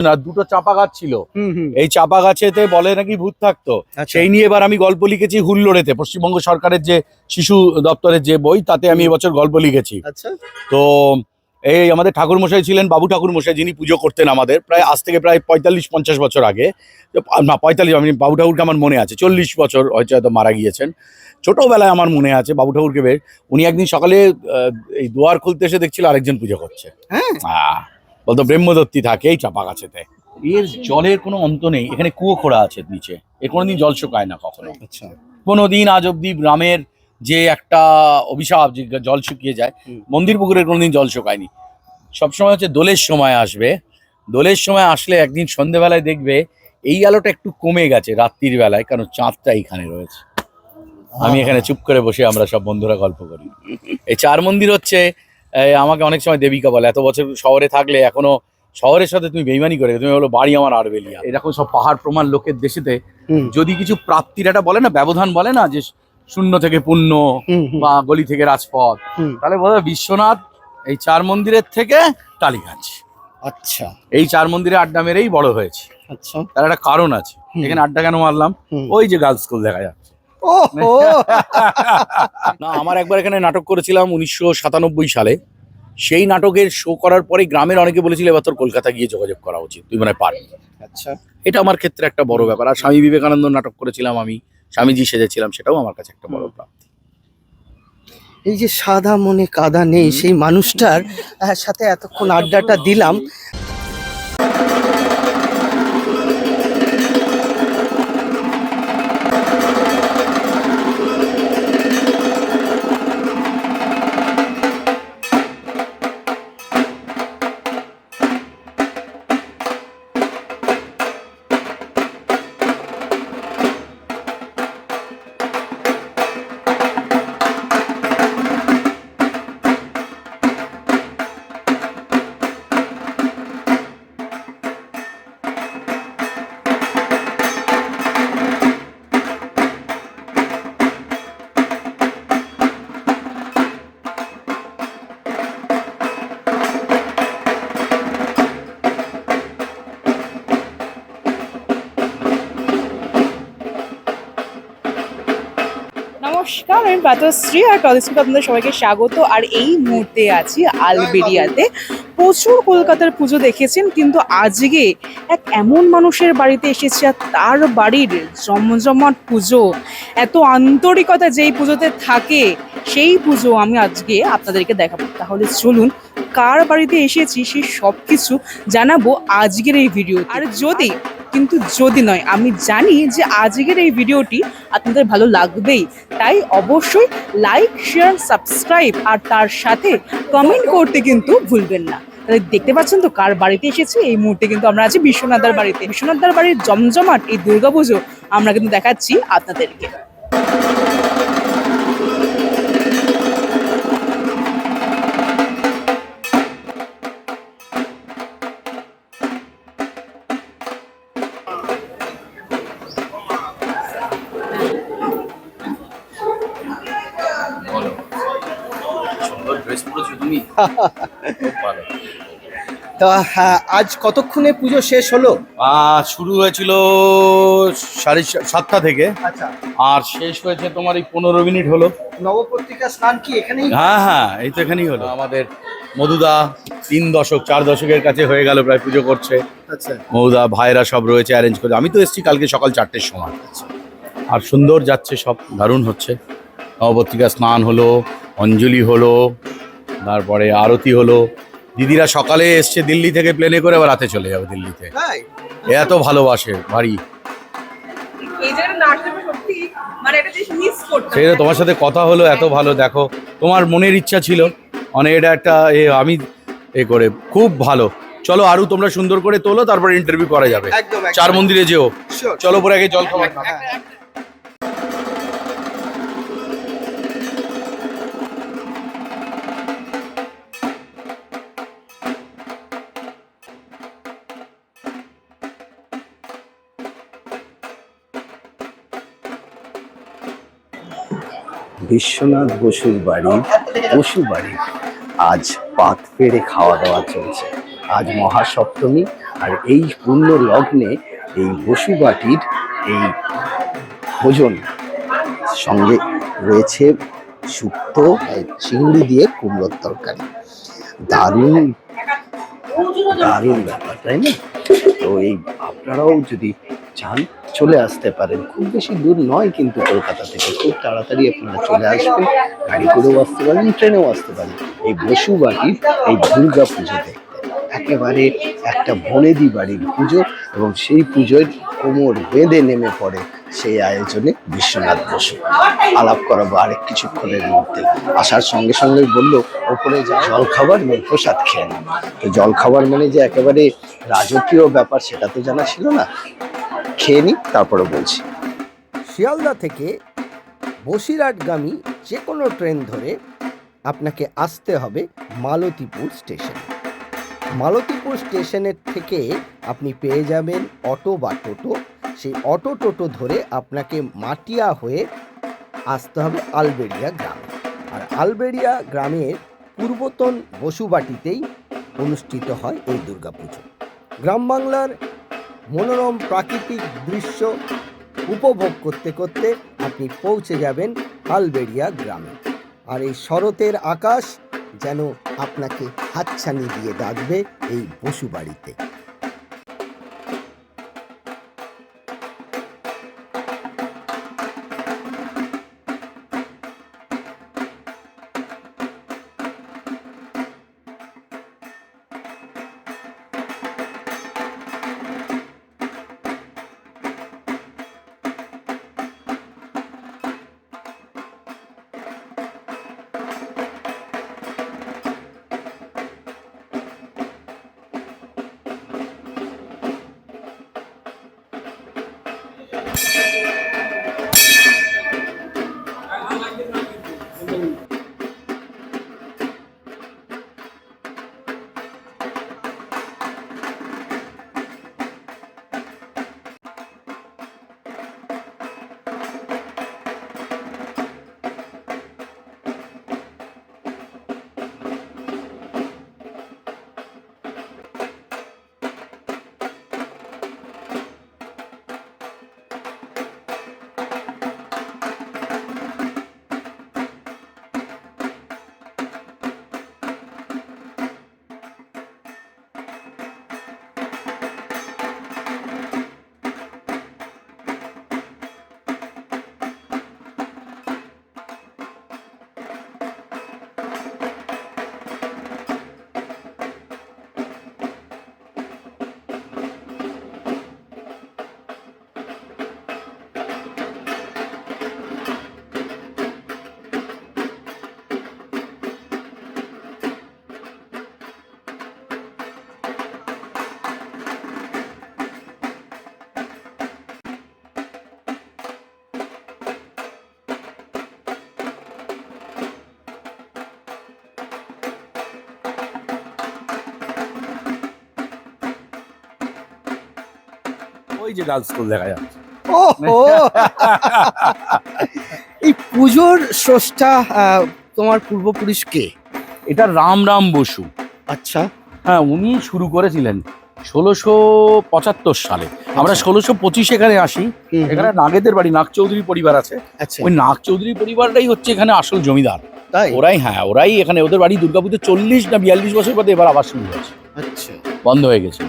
না দুটো চাপা গাছ ছিল। এই চাপা গাছেতে বলে নাকি ভূত থাকতো। আচ্ছা। সেই নিয়ে এবার আমি গল্প লিখেছি হুল্লোড়েতে। পশ্চিমবঙ্গ সরকারের যে শিশু দপ্তরের যে বই তাতে আমি এবছর গল্প লিখেছি। আচ্ছা। তো এই আমাদের ঠাকুর মশাই ছিলেন বাবু ঠাকুর মশাই যিনি পুজো করতেন আমাদের প্রায় আজ থেকে প্রায় পঁয়তাল্লিশ পঞ্চাশ বছর আগে। না পঁয়তাল্লিশ আমি বাবু ঠাকুরকে আমার মনে আছে চল্লিশ বছর হয়তো হয়তো মারা গিয়েছেন। ছোটবেলায় আমার মনে আছে বাবু ঠাকুরকে বের উনি একদিন সকালে এই দুয়ার খুলতে এসে দেখছিল আরেকজন পুজো করছে। হ্যাঁ। আহ, বলতো ব্রহ্মদত্তি থাকে এই চাপা গাছেতে এর জলের কোনো অন্ত নেই এখানে কুয়ো খোঁড়া আছে নিচে। এর কোনোদিন জল শুকায় না কখনো। আচ্ছা। কোনোদিন আজ অব্দি গ্রামের যে একটা অভিশাপ যে জল শুকিয়ে যায় মন্দির পুকুরের কোনোদিন জল শুকায়নি। সবসময় হচ্ছে দোলের সময় আসবে। দোলের সময় আসলে একদিন সন্ধেবেলায় দেখবে এই আলোটা একটু কমে গেছে রাত্রির বেলায় কারণ চাঁদটা এইখানে রয়েছে। আমি এখানে চুপ করে বসে আমরা সব বন্ধুরা গল্প করি। এই চার মন্দির হচ্ছে আমাকে অনেক সময় দেবিকা বলে এত বছর শহরে থাকলে এখনও শহরের সাথে তুমি বেইমানি করে তুমি হলো বাড়ি আমার আরবেলিয়া। এরকম সব পাহাড় প্রমাণ লোকের দেশেতে যদি কিছু প্রাপ্তির একটা বলে না ব্যবধান বলে না যে শূন্য থেকে হুম, বা গলি থেকে রাজপথ হুম। তাহলে হয় বিশ্বনাথ এই চার মন্দিরের থেকে টালিগঞ্জ। আচ্ছা। এই চার মন্দিরে আড্ডা মেরেই বড় হয়েছে। আচ্ছা। তার একটা কারণ আছে। এখানে আড্ডা কেন মারলাম? ওই যে গার্লস স্কুল দেখা যাচ্ছে। ও না আমার একবার এখানে নাটক করেছিলাম উনিশশো সাতানব্বই সালে। সেই নাটকের শো করার পরে গ্রামের অনেকে বলেছিল এবার তোর কলকাতা গিয়ে যোগাযোগ করা উচিত। তুই মানে পারবি। আচ্ছা। এটা আমার ক্ষেত্রে একটা বড় ব্যাপার। আর স্বামী বিবেকানন্দ নাটক করেছিলাম আমি স্বামীজি সেজেছিলাম সেটাও আমার কাছে একটা বড় প্রাপ্তি। এই যে সাদা মনে কাদা নেই সেই মানুষটার সাথে এতক্ষণ আড্ডাটা দিলাম। পাতশ্রী আর টলিস্মিক আপনাদের সবাইকে স্বাগত। আর এই মুহূর্তে আছি আলবেরিয়াতে। প্রচুর কলকাতার পুজো দেখেছেন, কিন্তু আজকে এক এমন মানুষের বাড়িতে এসেছি আর তার বাড়ির জমজমাট পুজো। এত আন্তরিকতা যেই পুজোতে থাকে, সেই পুজো আমি আজকে আপনাদেরকে দেখাবো। তাহলে চলুন, কার বাড়িতে এসেছি সেই সব কিছু জানাব আজকের এই ভিডিও আর যদি কিন্তু যদি নয়, আমি জানি যে আজকের এই ভিডিওটি আপনাদের ভালো লাগবেই। তাই অবশ্যই লাইক শেয়ার সাবস্ক্রাইব আর তার সাথে কমেন্ট করতে কিন্তু ভুলবেন না। দেখতে পাচ্ছেন তো কার বাড়িতে এসেছি? এই মুহূর্তে কিন্তু আমরা আছি বিশ্বনাথদার বাড়িতে। বিশ্বনাথদার বাড়ির জমজমাট, এই দুর্গাপুজো আমরা কিন্তু দেখাচ্ছি আপনাদেরকে। তা হ্যাঁ, আজ কতক্ষণে পুজো শেষ হলো? শুরু হয়েছিল সাড়ে সাতটা থেকে। আচ্ছা। আর শেষ হয়েছে তোমার এই পনেরো মিনিট হলো। নবপত্রিকা স্নান কি এখানেই? হ্যাঁ হ্যাঁ এই তো এখানেই হলো। আমাদের মধুদা তিন দশক চার দশকের কাছে হয়ে গেল প্রায় পুজো করছে। আচ্ছা। মধুদা ভাইরা সব রয়েছে অ্যারেঞ্জ করে। আমি তো এসেছি কালকে সকাল চারটের সময়। আর সুন্দর যাচ্ছে সব দারুণ হচ্ছে। নবপত্রিকা স্নান হলো অঞ্জলি হলো তারপরে আরতি হলো। দিদিরা সকালে এসছে দিল্লি থেকে প্লেনে করে আবার রাতে চলে যাবে দিল্লিতে। এত ভালোবাসে সত্যি মানে সেই তোমার সাথে কথা হলো এত ভালো দেখো তোমার মনের ইচ্ছা ছিল। মানে এটা একটা এ আমি এ করে খুব ভালো। চলো আরও তোমরা সুন্দর করে তোলো তারপর ইন্টারভিউ করা যাবে। চার মন্দিরে যেও। চলো পরে আগে জল খাবার। বিশ্বনাথ বসুর বাড়ি বসু বাড়ি। আজ পাত পেড়ে খাওয়া দাওয়া চলছে। আজ মহাসপ্তমী, আর এই পূর্ণ লগ্নে এই বসুবাটির এই ভোজন সঙ্গে রয়েছে শুক্তো চিংড়ি দিয়ে কুমড়োর তরকারি। দারুণ দারুণ ব্যাপার, তাই না? তো এই আপনারাও যদি চান, চলে আসতে পারেন। খুব বেশি দূর নয় কিন্তু কলকাতা থেকে। খুব তাড়াতাড়ি আপনারা চলে আসবেন। গাড়ি করেও আসতে পারেন, ট্রেনেও আসতে পারেন। এই বসুবাটির এই দুর্গা পুজো দেখতে। একেবারে একটা বনেদি বাড়ির পুজো এবং সেই পুজোর কোমর বেঁধে নেমে পড়ে সেই আয়োজনে বিশ্বনাথ বসু। আলাপ করাবো আরেক কিছুক্ষণের মধ্যে। আসার সঙ্গে সঙ্গে বলল, ওপরে যা জল খাবার এবং প্রসাদ খেয়ে তো জল খাবার মানে যে একেবারে রাজকীয় ব্যাপার, সেটা তো জানা ছিল না। খেয়ে নি তারপরে বলছি। শিয়ালদা থেকে বসিরহাটগামী যে কোনো ট্রেন ধরে আপনাকে আসতে হবে মালতীপুর স্টেশন। মালতীপুর স্টেশনের থেকে আপনি পেয়ে যাবেন অটো বা টোটো। সেই অটো টোটো ধরে আপনাকে মাটিয়া হয়ে আসতে হবে আলবেরিয়া গ্রামে। আর আলবেরিয়া গ্রামের পূর্বতন বসুবাটিতেই অনুষ্ঠিত হয় এই দুর্গাপুজো। গ্রাম বাংলার মনোরম প্রাকৃতিক দৃশ্য উপভোগ করতে করতে আপনি পৌঁছে যাবেন আলবেড়িয়া গ্রামে। আর এই শরতের আকাশ যেন আপনাকে হাতছানি দিয়ে ডাকবে এই বসুবাড়িতে। ওই যে স্কুল দেখা যাচ্ছে। এই পুজোর স্রষ্টা তোমার পূর্বপুরুষ কে? এটা রাম রাম বসু। আচ্ছা। হ্যাঁ উনি শুরু করেছিলেন ষোলোশো পঁচাত্তর সালে। আমরা ষোলোশো পঁচিশ এখানে আসি। এখানে নাগেদের বাড়ি নাগ চৌধুরী পরিবার আছে। আচ্ছা। ওই নাগ চৌধুরী পরিবারটাই হচ্ছে এখানে আসল জমিদার। তাই? ওরাই হ্যাঁ ওরাই এখানে ওদের বাড়ি দুর্গাপুজো চল্লিশ না বিয়াল্লিশ বছর বাদে এবার আবার শুরু হয়েছে। আচ্ছা। বন্ধ হয়ে গেছে।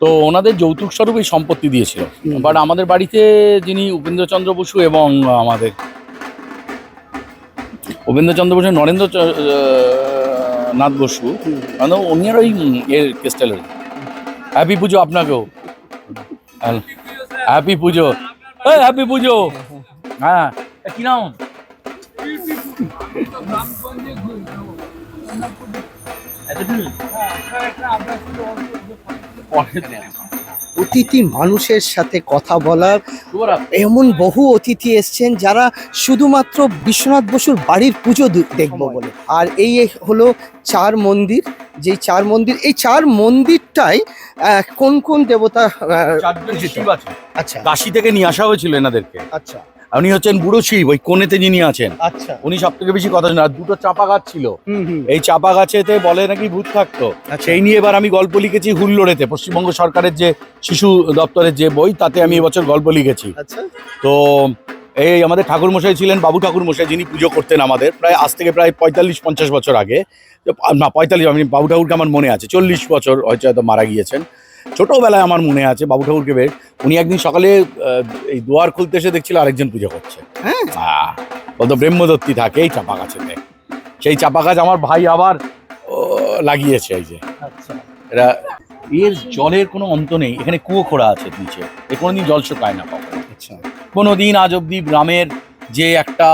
তো ওনাদের যৌতুক স্বরূপ এই সম্পত্তি দিয়েছিল। বাট আমাদের বাড়িতে যিনি উপেন্দ্রচন্দ্র বসু এবং আমাদের উপেন্দ্রচন্দ্র বসু নরেন্দ্র চ- নাথ বসু। মানে উনি আর ওই এর কেস্টেলের হ্যাপি পুজো আপনাকেও। হ্যাপি পুজো। হ্যাপি পুজো। হ্যাঁ। কি নাম? অতিথি মানুষের সাথে কথা বলার এমন বহু অতিথি এসছেন যারা শুধুমাত্র বিশ্বনাথ বসুর বাড়ির পুজো দেখব বলে। আর এই হলো চার মন্দির। যে চার মন্দির এই চার মন্দিরটাই আহ, কোন কোন দেবতা আচ্ছা। কাশি থেকে নিয়ে আসা হয়েছিল এনাদেরকে। আচ্ছা। উনি হচ্ছেন বুড়ো শিব ওই কোণেতে যিনি আছেন। আচ্ছা। উনি সব থেকে বেশি কথা আর দুটো চাপা গাছ ছিল। এই চাপা গাছেতে বলে নাকি ভূত থাকতো। আচ্ছা। সেই নিয়ে এবার আমি গল্প লিখেছি হুল্লোড়েতে। পশ্চিমবঙ্গ সরকারের যে শিশু দপ্তরের যে বই তাতে আমি এবছর গল্প লিখেছি। আচ্ছা। তো এই আমাদের ঠাকুর মশাই ছিলেন বাবু ঠাকুর মশাই যিনি পুজো করতেন আমাদের প্রায় আজ থেকে প্রায় পঁয়তাল্লিশ পঞ্চাশ বছর আগে। না পঁয়তাল্লিশ আমি বাবু ঠাকুরকে আমার মনে আছে চল্লিশ বছর হয়তো মারা গিয়েছেন। ছোটোবেলায় আমার মনে আছে বাবু ঠাকুরকে বেশ উনি একদিন সকালে এই দুয়ার খুলতে এসে দেখছিল আরেকজন পুজো করছে। হ্যাঁ। বলতো ব্রহ্মদত্তি থাকে এই চাপা গাছেতে সেই চাপা গাছ আমার ভাই আবার লাগিয়েছে এই যে। আচ্ছা। এরা এর জলের কোনো অন্ত নেই এখানে কুয়ো খোঁড়া আছে নিচে। এ কোনোদিন জল শুকায় না কখনো আচ্ছা। কোনোদিন আজ অব্দি গ্রামের যে একটা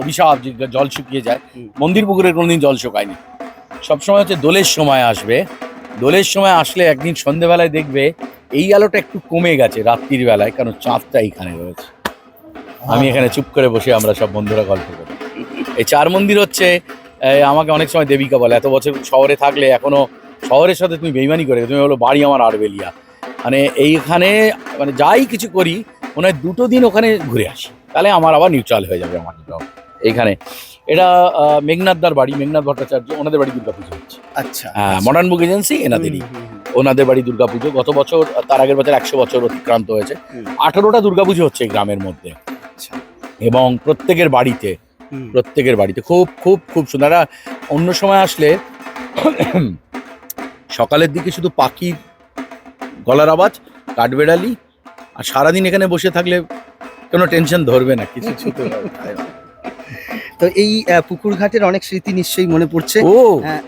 অভিশাপ যে জল শুকিয়ে যায় মন্দির পুকুরের কোনোদিন জল শুকায়নি। সবসময় হচ্ছে দোলের সময় আসবে দোলের সময় আসলে একদিন সন্ধেবেলায় দেখবে এই আলোটা একটু কমে গেছে রাত্রির বেলায় কারণ চাঁদটা এইখানে রয়েছে। আমি এখানে চুপ করে বসে আমরা সব বন্ধুরা গল্প করি। এই চার মন্দির হচ্ছে আমাকে অনেক সময় দেবিকা বলে এত বছর শহরে থাকলে এখনও শহরের সাথে তুমি বেইমানি করে তুমি বলো বাড়ি আমার আরবেলিয়া। মানে এইখানে মানে যাই কিছু করি মনে হয় দুটো দিন ওখানে ঘুরে আসি। তাহলে আমার আবার নিউট্রাল হয়ে যাবে আমার। এইখানে এটা মেঘনাথদার বাড়ি মেঘনাথ ভট্টাচার্য ওনাদের বাড়ি দুর্গাপুজো হচ্ছে। আচ্ছা হ্যাঁ মডার্ন বুক এজেন্সি এনাদেরই। ওনাদের বাড়ি দুর্গাপুজো। গত বছর তার আগের বছর একশো বছর অতিক্রান্ত হয়েছে। আঠারোটা দুর্গাপুজো হচ্ছে এই গ্রামের মধ্যে। আচ্ছা। এবং প্রত্যেকের বাড়িতে প্রত্যেকের বাড়িতে খুব খুব খুব সুন্দর। অন্য সময় আসলে সকালের দিকে শুধু পাখির গলার আওয়াজ কাঠবেড়ালি আর সারাদিন এখানে বসে থাকলে কোনো টেনশন ধরবে না কিছু ছুতে। তো এই পুকুর ঘাটের অনেক স্মৃতি নিশ্চয়ই মনে পড়ছে। ও! হ্যাঁ।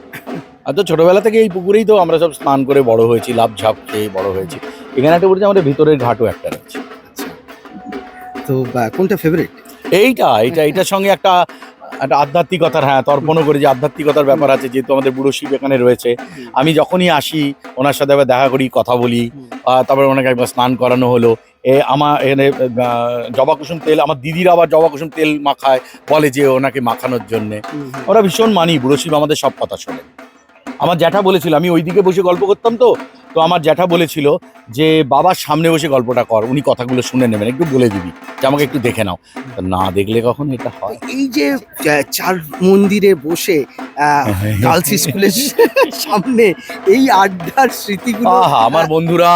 আর তো ছোটবেলা থেকে এই পুকুরেই তো আমরা সব স্নান করে বড় হয়েছি লাভ ঝাপ খেয়ে বড় হয়েছি। এখানে একটা বলছে আমাদের ভিতরের ঘাটও একটা রয়েছে। আচ্ছা। তো কোনটা ফেভারিট এইটা এইটা এইটার সঙ্গে একটা একটা আধ্যাত্মিকতার হ্যাঁ তর্পণও করি যে আধ্যাত্মিকতার ব্যাপার আছে যেহেতু আমাদের বুড়ো শিব এখানে রয়েছে। আমি যখনই আসি ওনার সাথে আবার দেখা করি কথা বলি তারপরে ওনাকে একবার স্নান করানো হলো। এ আমার এনে জবা কুসুম তেল আমার দিদিরা আবার জবা কুসুম তেল মাখায় বলে যে ওনাকে মাখানোর জন্যে। ওরা ভীষণ মানি বুড়ো শিব আমাদের সব কথা শোনে। আমার জ্যাঠা বলেছিল আমি ওইদিকে বসে গল্প করতাম তো? তো আমার জ্যাঠা বলেছিল যে বাবার সামনে বসে গল্পটা কর উনি কথাগুলো শুনে নেবেন একটু বলে দিবি। যে আমাকে একটু দেখে নাও। না দেখলে কখন এটা হয়? এই যে চার মন্দিরে বসে আহ, গার্লস স্কুলের সামনে এই আড্ডার স্মৃতিগুলো আমার বন্ধুরা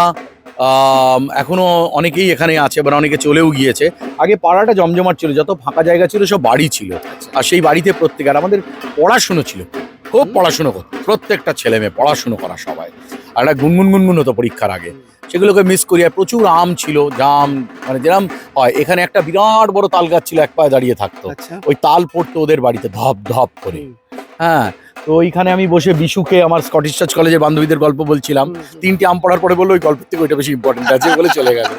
আম, এখনও অনেকেই এখানে আছে বা অনেকে চলেও গিয়েছে। আগে পাড়াটা জমজমাট ছিল যত ফাঁকা জায়গা ছিল সব বাড়ি ছিল। আর সেই বাড়িতে প্রত্যেক আর আমাদের পড়াশুনো ছিল। খুব পড়াশুনো করতো প্রত্যেকটা ছেলে মেয়ে পড়াশুনো করা সবাই। আর একটা গুনগুন গুনগুন হতো পরীক্ষার আগে। সেগুলোকে মিস করি আর প্রচুর আম ছিল জাম মানে যেরকম হয়। এখানে একটা বিরাট বড় তাল গাছ ছিল এক পায়ে দাঁড়িয়ে থাকতো। আচ্ছা। ওই তাল পড়তো ওদের বাড়িতে ধপ ধপ করে। হ্যাঁ তো ওইখানে আমি বসে বিশুকে আমার স্কটিশ চার্চ কলেজের বান্ধবীদের গল্প বলছিলাম। তিনটি আম পড়ার পরে বলল ওই গল্পের থেকে ওইটা বেশি ইম্পর্টেন্ট আছে বলে চলে গেল।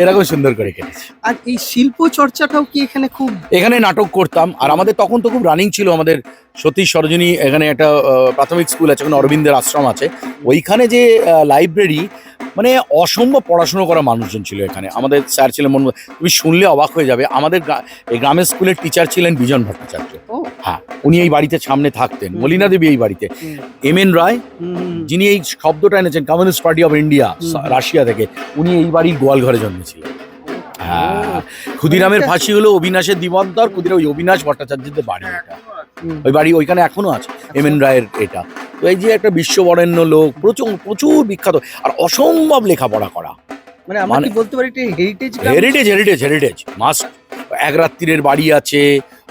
এরকম সুন্দর করে কেটেছে। আর এই শিল্প চর্চাটাও কি এখানে খুব এখানে নাটক করতাম। আর আমাদের তখন তো খুব রানিং ছিল আমাদের সতীশ সরোজিনী এখানে একটা প্রাথমিক স্কুল আছে ওখানে অরবিন্দের আশ্রম আছে। ওইখানে যে লাইব্রেরি মানে অসম্ভব পড়াশুনো করা মানুষজন ছিল এখানে। আমাদের স্যার ছিলেন মন তুমি শুনলে অবাক হয়ে যাবে। আমাদের গ্রামের স্কুলের টিচার ছিলেন বিজন ভট্টাচার্য। হ্যাঁ উনি এই বাড়িতে সামনে থাকতেন। মলিনা দেবী এই বাড়িতে। এম এন রায় যিনি এই শব্দটা এনেছেন Communist Party of India Russia থেকে উনি এই বাড়ির গোয়াল ঘরে জন্মেছিলেন। হ্যাঁ। ক্ষুদিরামের ফাঁসি হলো অবিনাশের দিবন্তর ক্ষুদিরাম ওই অবিনাশ ভট্টাচার্যদের বাড়ি এটা। ওই বাড়ি ওইখানে এখনও আছে এম এন রায়ের এটা। তো এই যে একটা বিশ্ববরেণ্য লোক প্রচুর প্রচুর বিখ্যাত আর অসম্ভব লেখাপড়া করা। মানে আমরা কি মানে- বলতে পারি heritage heritage heritage heritage must এক রাত্রিরের বাড়ি আছে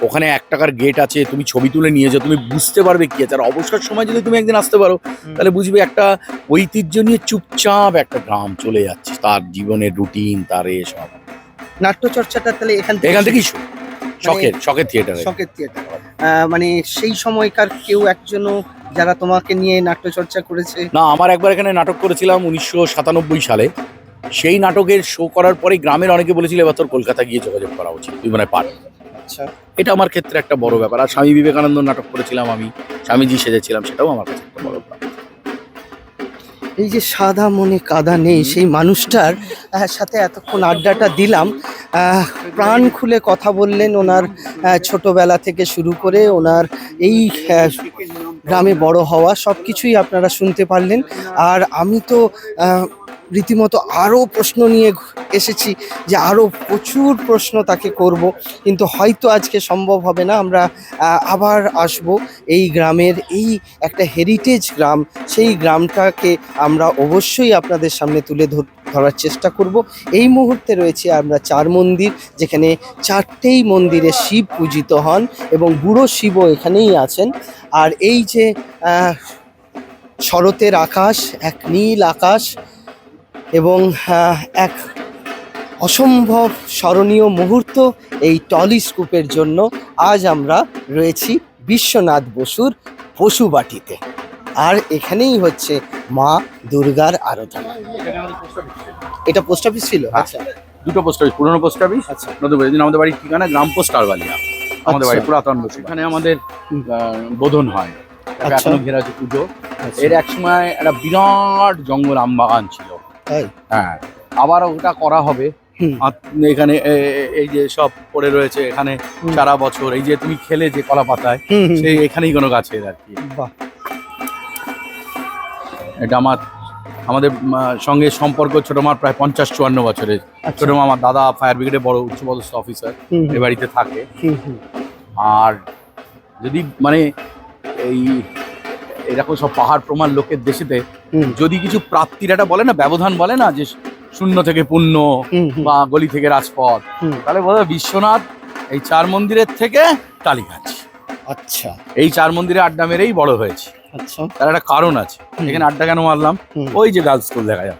ওখানে এক টাকার গেট আছে তুমি ছবি তুলে নিয়ে যাও তুমি বুঝতে পারবে কি আছে। আর অবসর সময় যদি তুমি একদিন আসতে পারো তাহলে বুঝবে একটা ঐতিহ্য নিয়ে চুপচাপ একটা গ্রাম চলে যাচ্ছে তার জীবনের রুটিন তার এসব নাট্য চর্চাটা তাহলে এখান থেকে এখান থেকেই শুরু। শখের শখের থিয়েটার শখের থিয়েটার মানে সেই সময়কার কেউ একজনও যারা তোমাকে নিয়ে নাট্য চর্চা করেছে? না আমার একবার এখানে নাটক করেছিলাম উনিশশো সাতানব্বই সালে। সেই নাটকের শো করার পরে গ্রামের অনেকে বলেছিল এবার তোর কলকাতা গিয়ে যোগাযোগ করা উচিত তুই মানে পার আচ্ছা। এটা আমার ক্ষেত্রে একটা বড় ব্যাপার। আর স্বামী বিবেকানন্দ নাটক করেছিলাম আমি স্বামীজি সেজেছিলাম সেটাও আমার কাছে একটা বড় ব্যাপার। এই যে সাদা মনে কাদা নেই, সেই মানুষটার সাথে এতক্ষণ আড্ডাটা দিলাম। প্রাণ খুলে কথা বললেন ওনার ছোটোবেলা থেকে শুরু করে ওনার এই গ্রামে বড় হওয়া সব কিছুই আপনারা শুনতে পারলেন। আর আমি তো রীতিমতো আরও প্রশ্ন নিয়ে এসেছি যে আরও প্রচুর প্রশ্ন তাকে করব। কিন্তু হয়তো আজকে সম্ভব হবে না, আমরা আবার আসব এই গ্রামের এই একটা হেরিটেজ গ্রাম। সেই গ্রামটাকে আমরা অবশ্যই আপনাদের সামনে তুলে ধর- ধরার চেষ্টা করব। এই মুহূর্তে রয়েছে আমরা চার মন্দির, যেখানে চারটেই মন্দিরে শিব পূজিত হন এবং বুড়ো শিবও এখানেই আছেন। আর এই যে শরতের আকাশ, এক নীল আকাশ এবং এক অসম্ভব স্মরণীয় মুহূর্ত এই টলিস্কোপের জন্য আজ আমরা রয়েছি বিশ্বনাথ বসুর পশুবাটিতে আর এখানেই হচ্ছে মা দুর্গার আরাধনা। এটা পোস্ট অফিস ছিল? আচ্ছা। দুটো পোস্ট অফিস পুরনো পোস্ট অফিস আচ্ছা। নতুন দিন আমাদের বাড়ির ঠিকানা গ্রাম পোস্ট আরবালিয়া আমাদের আচ্ছা। বাড়ি পুরাতন বসে এখানে আমাদের বোধন হয়। আচ্ছা। এখনও ঘেরা আছে পুজো। আচ্ছা। এর এক সময় একটা বিরাট জঙ্গল আম বাগান ছিল? হ্যাঁ আবার ওটা করা হবে। এখানে এই যে সব পড়ে রয়েছে এখানে। সারা বছর এই যে তুমি খেলে যে কলা পাতায় সেই এখানেই কোনো গাছের আর কি বাহ। এটা আমার আমাদের সঙ্গে সম্পর্ক ছোট মার প্রায় পঞ্চাশ চুয়ান্ন বছরের। আচ্ছা। ছোট মা আমার দাদা ফায়ার ব্রিগেডে বড় উচ্চপদস্থ অফিসার এ বাড়িতে থাকে। আর যদি মানে এই এরকম সব পাহাড় প্রমাণ লোকের দেশেতে যদি কিছু প্রাপ্তির একটা বলে না ব্যবধান বলে না যে শূন্য থেকে পুণ্য বা গলি থেকে রাজপথ। তাহলে বোধ হয় বিশ্বনাথ এই চার মন্দিরের থেকে কালীঘাট আচ্ছা। এই চার মন্দিরে আড্ডা মেরেই বড় হয়েছে। আচ্ছা। তার একটা কারণ আছে। এখানে আড্ডা কেন মারলাম? ওই যে গার্লস স্কুল দেখা যায়